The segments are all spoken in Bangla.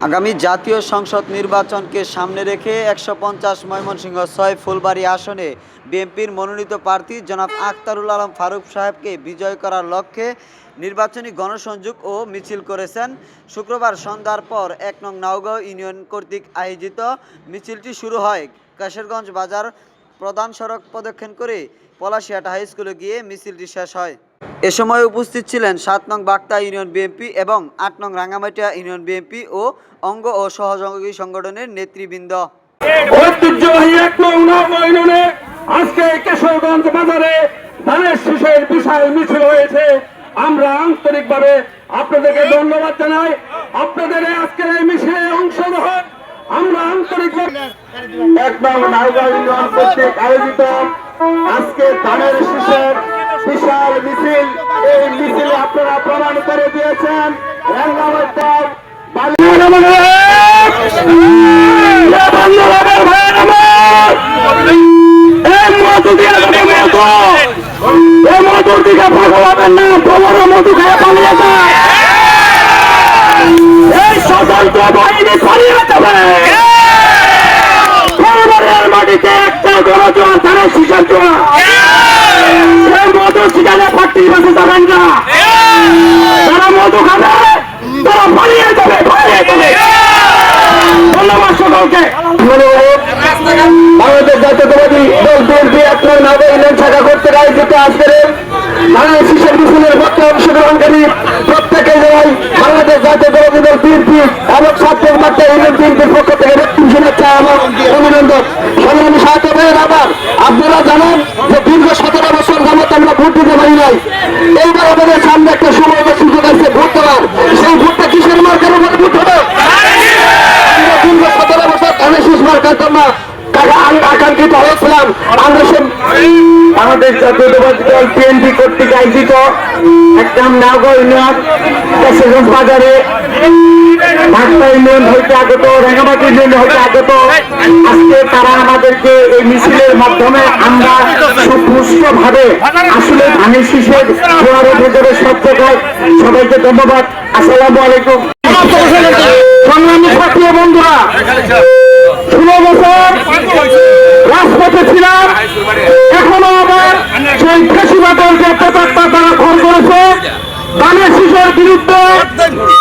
আগামী জাতীয় সংসদ নির্বাচনকে সামনে রেখে একশো পঞ্চাশ ময়মনসিংহ ছয় ফুলবাড়ি আসনে বিএনপির মনোনীত প্রার্থী জনাব আখতারুল আলম ফারুক সাহেবকে বিজয় করার লক্ষ্যে নির্বাচনী গণসংযোগ ও মিছিল করেছেন। শুক্রবার সন্ধ্যার পর এক নং নাওগাঁও ইউনিয়ন কর্তৃক আয়োজিত মিছিলটি শুরু হয়। কাশেরগঞ্জ বাজার প্রধান সড়ক প্রদক্ষিণ করে পলাশিয়াটা হাই স্কুলে গিয়ে মিছিলটি শেষ হয়। এ সময় উপস্থিত ছিলেন সাত নং বাক্তা ইউনিয়ন বিএনপি এবং আট নং রাঙ্গামাটিয়া ইউনিয়ন বিএনপি ও অঙ্গ ও সহযোগী সংগঠনের নেতৃবৃন্দ। ঐতিহ্যবাহী এক নৌনে আজকে কেশরগঞ্জ বাজারে ধানের শীষের বিশাল মিছিল হয়েছে। আমরা আন্তরিকভাবে আপনাদেরকে ধন্যবাদ জানাই। আপনাদের এই আজকের এই মিছিলে অংশগ্রহণ আমরা আন্তরিকভাবে এক নং নাওগাঁও ইউনিয়ন কর্তৃক আয়োজিত আজকে ধানের শীষের বিশাল মিছিল এই মিছিলে আপনারা প্রমাণ করে দিয়েছেন। মাটিতে একটা শিকার মধু শিকারে বসে যাবেন না। তারা মধু খাবে তারা পালিয়ে যাবে পালিয়ে যাবে ধন্যবাদ সকলকে। বাংলাদেশ জাতীয়তাবাদী দল বিএনপি আপনার নামে ইউনিয়ন শাখা করতে আয়োজিত আজকের এই বাংলাদেশ শিশু মিছিলের পক্ষে অংশগ্রহণকারী প্রত্যেকে জানাই বাংলাদেশ জাতীয়তাবাদী দল বিএনপি এবং ছাত্রের মাত্রা ইউনিয়ন বিএনপির পক্ষ থেকে নাই এইবার আমাদের সামনে একটা সময় সুযোগ আছে, ভোট দেওয়ার। সেই ভোটটা কিসের উপরে ভোট হবে? সতেরো বছর মার্কার জন্য আয়োজিত একদম বাজারে আগত আজকে তারা আমাদেরকে এই মিছিলের মাধ্যমে আমরা সুপুষ্ট ভাবে আসলে ধানের শীষের জোয়ারের ভেতরে সব সবাইকে ধন্যবাদ। আসসালামু আলাইকুম। সংগ্রামী বন্ধুরা, ষোলো বছর রাজপথে ছিলাম, এখনও আবার সেই তারা করেছে। ধানের শিশুর বিরুদ্ধে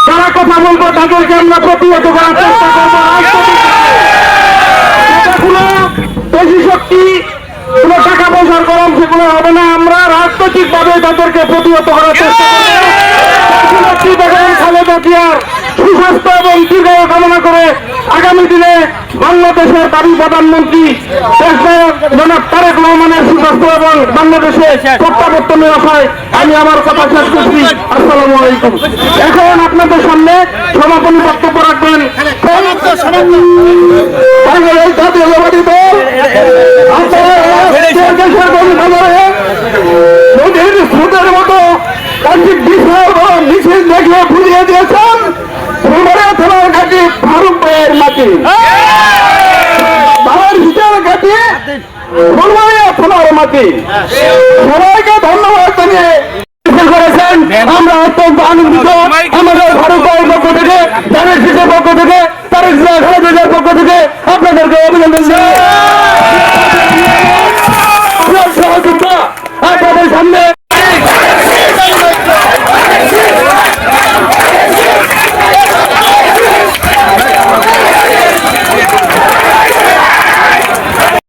যারা কথা বলব তাদেরকে আমরা প্রতিহত করার চেষ্টা করব। তাদেরকে প্রতিহত করার চেষ্টা করব। দেশনেত্রী খালেদা জিয়ার সুস্বাস্থ্য এবং দীর্ঘায়ু কামনা করে আগামী দিনে বাংলাদেশের দাবি প্রধানমন্ত্রী জনাব তারেক রহমানের সুস্বাস্থ্য এবং বাংলাদেশে প্রত্যাবর্তনের আশায় আমি আমার কথা শেষ করছি। আসসালামু আলাইকুম। এখন আপনাদের সামনে সমাপনী বক্তব্য রাখবেন। বাংলাদেশ জাতীয়তাবাদী দল দেশের দেখিয়ে ঘুরিয়ে দিয়েছেন। থানার ঘাটি ফারুক ভাইয়ের মাটি বাবার ভিতর ঘাটি ধন্যবাদ জানিয়ে করেছেন। আমরা অত্যন্ত আনন্দিত। আমাদের ভারত ভাইয়ের পক্ষ থেকে জানের শিশুর পক্ষ থেকে, তারেক খালেদার পক্ষ থেকে আপনাদেরকে অভিনন্দন জানাই